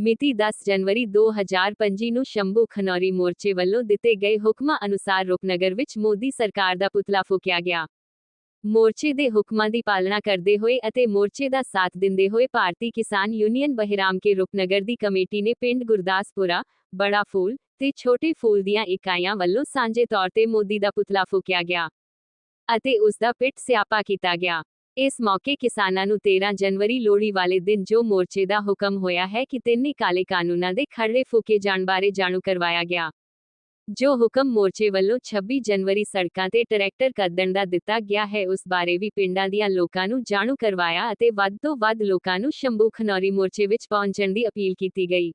ਮਿਤੀ 10 ਜਨਵਰੀ 2025 ਨੂੰ ਸ਼ੰਭੂ ਖਨੌਰੀ ਮੋਰਚੇ ਵੱਲੋਂ ਦਿੱਤੇ ਗਏ ਹੁਕਮਾਂ ਅਨੁਸਾਰ ਰੂਪਨਗਰ ਵਿੱਚ ਮੋਦੀ ਸਰਕਾਰ ਦਾ ਪੁਤਲਾ ਫੂਕਿਆ ਗਿਆ। ਮੋਰਚੇ ਦੇ ਹੁਕਮਾਂ ਦੀ ਪਾਲਣਾ ਕਰਦੇ ਹੋਏ ਅਤੇ ਮੋਰਚੇ ਦਾ ਸਾਥ ਦਿੰਦੇ ਹੋਏ ਭਾਰਤੀ ਕਿਸਾਨ ਯੂਨੀਅਨ ਬਹਿਰਾਮ ਕੇ ਰੂਪਨਗਰ ਦੀ ਕਮੇਟੀ ਨੇ ਪਿੰਡ ਗੁਰਦਾਸਪੁਰਾ, ਬੜਾ ਫੂਲ ਤੇ ਛੋਟੇ ਫੂਲ ਦੀਆਂ ਇਕਾਈਆਂ ਵੱਲੋਂ ਸਾਂਝੇ ਤੌਰ ਤੇ ਮੋਦੀ ਦਾ ਪੁਤਲਾ ਫੂਕਿਆ ਗਿਆ ਅਤੇ ਉਸ ਦਾ ਪਿੱਟ ਸਿਆਪਾ ਕੀਤਾ ਗਿਆ। ਇਸ ਮੌਕੇ ਕਿਸਾਨਾਂ ਨੂੰ 13 ਜਨਵਰੀ ਲੋਹੜੀ ਵਾਲੇ ਦਿਨ ਜੋ ਮੋਰਚੇ ਦਾ ਹੁਕਮ ਹੋਇਆ ਹੈ ਕਿ ਤਿੰਨੇ ਕਾਲੇ ਕਾਨੂੰਨਾਂ ਦੇ ਖਰੜੇ ਫੂਕੇ ਜਾਣ ਬਾਰੇ ਜਾਣੂ ਕਰਵਾਇਆ ਗਿਆ। ਜੋ ਹੁਕਮ ਮੋਰਚੇ ਵੱਲੋਂ 26 ਜਨਵਰੀ ਸੜਕਾਂ ਤੇ ਟਰੈਕਟਰ ਕੱਢਣ ਦਾ ਦਿੱਤਾ ਗਿਆ ਹੈ, ਉਸ ਬਾਰੇ ਵੀ ਪਿੰਡਾਂ ਦੀਆਂ ਲੋਕਾਂ ਨੂੰ ਜਾਣੂ ਕਰਵਾਇਆ ਅਤੇ ਵੱਧ ਤੋਂ ਵੱਧ ਲੋਕਾਂ ਨੂੰ ਸ਼ੰਭੂ ਖਨੌਰੀ ਮੋਰਚੇ ਵਿੱਚ ਪਹੁੰਚਣ ਦੀ ਅਪੀਲ ਕੀਤੀ ਗਈ।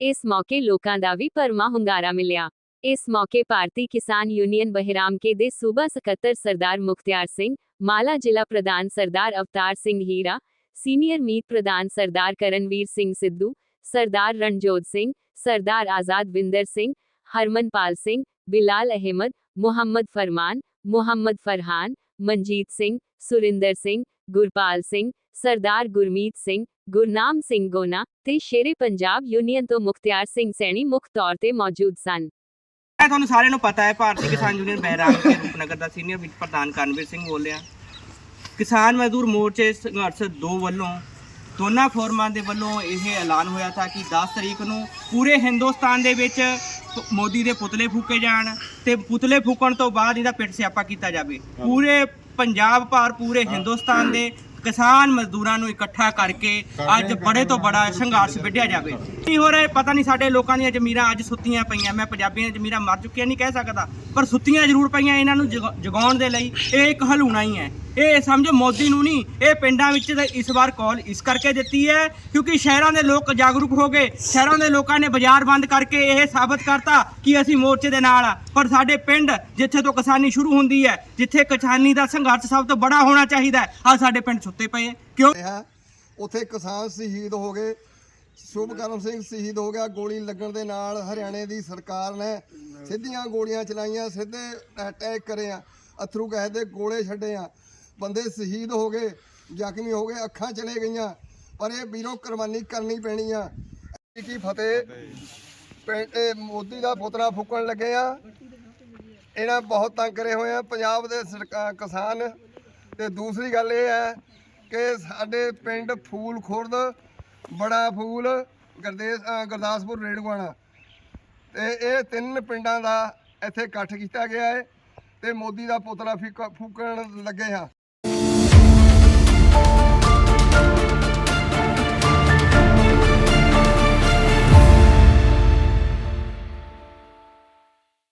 ਇਸ ਮੌਕੇ ਲੋਕਾਂ ਦਾ ਵੀ ਭਰਮਾ ਹੁੰਗਾਰਾ ਮਿਲਿਆ। ਇਸ ਮੌਕੇ ਭਾਰਤੀ ਕਿਸਾਨ ਯੂਨੀਅਨ ਬਹਿਰਾਮ ਕੇ ਦੇ ਸੂਬਾ ਸਕੱਤਰ ਸਰਦਾਰ ਮੁਖਤਿਆਰ ਸਿੰਘ ਮਾਲਾ ਜ਼ਿਲ੍ਹਾ ਪ੍ਰਧਾਨ ਸਰਦਾਰ ਅਵਤਾਰ ਸਿੰਘ ਹੀਰਾ ਸੀਨੀਅਰ ਮੀਤ ਪ੍ਰਧਾਨ ਸਰਦਾਰ ਕਰਨਵੀਰ ਸਿੰਘ ਸਿੱਧੂ ਸਰਦਾਰ ਰਣਜੋਤ ਸਿੰਘ ਸਰਦਾਰ ਆਜ਼ਾਦ ਵਿੰਦਰ ਸਿੰਘ ਹਰਮਨਪਾਲ ਸਿੰਘ ਬਿਲਾਲ ਅਹਿਮਦ ਮੁਹੰਮਦ ਫਰਮਾਨ ਮੁਹੰਮਦ ਫਰਹਾਨ ਮਨਜੀਤ ਸਿੰਘ ਸੁਰਿੰਦਰ ਸਿੰਘ ਗੁਰਪਾਲ ਸਿੰਘ ਸਰਦਾਰ ਗੁਰਮੀਤ ਸਿੰਘ ਗੁਰਨਾਮ ਸਿੰਘ ਗੋਨਾ ਤੇ ਸ਼ੇਰੇ ਪੰਜਾਬ ਯੂਨੀਅਨ ਤੋਂ ਮੁਖਤਿਆਰ ਸਿੰਘ ਸੈਣੀ ਮੁੱਖ ਤੌਰ ਤੇ ਮੌਜੂਦ ਸਨ ਮੈਂ ਤੁਹਾਨੂੰ ਸਾਰਿਆਂ ਨੂੰ ਪਤਾ ਹੈ ਭਾਰਤੀ ਕਿਸਾਨ ਯੂਨੀਅਨ ਬਹਿਰਾਮ ਦੇ ਰੂਪਨਗਰ ਦਾ ਸੀਨੀਅਰ ਵਿਚ ਪ੍ਰਧਾਨ ਕਰਨਵੀਰ ਸਿੰਘ ਬੋਲਿਆ ਕਿਸਾਨ ਮਜ਼ਦੂਰ ਮੋਰਚੇ ਸੰਘਰਸ਼ 2 ਵੱਲੋਂ ਦੋਨਾਂ ਫੋਰਮਾਂ ਦੇ ਵੱਲੋਂ ਇਹ ਐਲਾਨ ਹੋਇਆ था ਕਿ 10 ਤਰੀਕ ਨੂੰ ਪੂਰੇ ਹਿੰਦੁਸਤਾਨ ਦੇ ਵਿੱਚ ਮੋਦੀ ਦੇ ਪੁਤਲੇ ਫੂਕੇ ਜਾਣ ਤੇ ਪੁਤਲੇ ਫੂਕਣ ਤੋਂ ਬਾਅਦ ਇਹਦਾ ਪਿੱਟ ਸਿਆਪਾ ਕੀਤਾ ਜਾਵੇ। ਪੂਰੇ ਪੰਜਾਬ ਭਰ ਪੂਰੇ ਹਿੰਦੁਸਤਾਨ ਦੇ ਕਿਸਾਨ ਮਜ਼ਦੂਰਾਂ ਨੂੰ ਇਕੱਠਾ ਕਰਕੇ ਅੱਜ ਬੜੇ ਤੋਂ ਬੜਾ ਸੰਘਰਸ਼ ਵਿੱਢਿਆ ਜਾਵੇ। ਕੀ ਹੋ ਰਿਹਾ ਪਤਾ ਨਹੀਂ ਸਾਡੇ ਲੋਕਾਂ ਦੀਆਂ ਜ਼ਮੀਰਾਂ ਅੱਜ ਸੁੱਤੀਆਂ ਪਈਆਂ। ਮੈਂ ਪੰਜਾਬੀਆਂ ਦੀਆਂ ਜ਼ਮੀਰਾਂ ਮਰ ਚੁੱਕੀਆਂ ਨਹੀਂ ਕਹਿ ਸਕਦਾ, ਪਰ ਸੁੱਤੀਆਂ ਜ਼ਰੂਰ ਪਈਆਂ ਇਹਨਾਂ ਨੂੰ ਜਗਾ- ਜਗਾਉਣ ਦੇ ਲਈ। ਇਹ ਇੱਕ ਹਲੂਣਾ ਹੀ ਹੈ। ਇਹ ਸਮਝੋ ਮੋਦੀ ਨੂੰ ਨਹੀਂ, ਇਹ ਪਿੰਡਾਂ ਵਿੱਚ ਤਾਂ ਇਸ ਵਾਰ ਕਾਲ ਇਸ ਕਰਕੇ ਦਿੱਤੀ ਹੈ, ਕਿਉਂਕਿ ਸ਼ਹਿਰਾਂ ਦੇ ਲੋਕ ਜਾਗਰੂਕ ਹੋ ਗਏ। ਸ਼ਹਿਰਾਂ ਦੇ ਲੋਕਾਂ ਨੇ ਬਾਜ਼ਾਰ ਬੰਦ ਕਰਕੇ ਇਹ ਸਾਬਤ ਕਰਤਾ ਕਿ ਅਸੀਂ ਮੋਰਚੇ ਦੇ ਨਾਲ ਆ। ਪਰ ਸਾਡੇ ਪਿੰਡ ਜਿੱਥੇ ਤੋਂ ਕਿਸਾਨੀ ਸ਼ੁਰੂ ਹੁੰਦੀ ਹੈ, ਜਿੱਥੇ ਕਿਸਾਨੀ ਦਾ ਸੰਘਰਸ਼ ਸਭ ਤੋਂ ਬੜਾ ਹੋਣਾ ਚਾਹੀਦਾ ਹੈ ਆ ਸਾਡੇ ਪਿੰਡ ਸੁੱਤੇ ਪਏ ਕਿਉਂ? ਰਿਹਾ, ਉੱਥੇ ਕਿਸਾਨ ਸ਼ਹੀਦ ਹੋ ਗਏ। ਸ਼ੁਭਕਰਮ ਸਿੰਘ ਸ਼ਹੀਦ ਹੋ ਗਿਆ, ਗੋਲੀ ਲੱਗਣ ਦੇ ਨਾਲ ਹਰਿਆਣੇ ਦੀ ਸਰਕਾਰ ਨੇ ਸਿੱਧੀਆਂ ਗੋਲੀਆਂ ਚਲਾਈਆਂ, ਸਿੱਧੇ ਅਟੈਕ ਕਰੇ ਆ, ਅਥਰੂ ਗੈਸ ਦੇ ਗੋਲੇ ਛੱਡੇ ਆ। ਬੰਦੇ ਸ਼ਹੀਦ ਹੋ ਗਏ, ਜ਼ਖਮੀ ਹੋ ਗਏ, ਅੱਖਾਂ ਚਲੇ ਗਈਆਂ। ਪਰ ਇਹ ਵੀਰੋ, ਕੁਰਬਾਨੀ ਕਰਨੀ ਪੈਣੀ ਆ। ਕੀ ਫਤਿਹ? ਪਿੰਡ ਮੋਦੀ ਦਾ ਪੁਤਲਾ ਫੂਕਣ ਲੱਗੇ ਆ। ਇਹਨਾਂ ਬਹੁਤ ਤੰਗ ਕਰੇ ਹੋਏ ਆ। ਪੰਜਾਬ ਦੇ ਸਰਕਾ- ਕਿਸਾਨ। ਤੇ ਦੂਸਰੀ ਗੱਲ ਇਹ ਹੈ ਕਿ ਸਾਡੇ ਪਿੰਡ ਫੂਲ ਖੁਰਦ, ਬੜਾ ਫੂਲ, ਗੁਰਦੇਸ ਗੁਰਦਾਸਪੁਰ ਰੇੜਗਵਾਣਾ ਤੇ ਇਹ ਤਿੰਨ ਪਿੰਡਾਂ ਦਾ ਇੱਥੇ ਇਕੱਠ ਕੀਤਾ ਗਿਆ ਹੈ ਤੇ ਮੋਦੀ ਦਾ ਪੁਤਲਾ ਫੀਕ- ਫੂਕਣ ਲੱਗੇ ਆ। you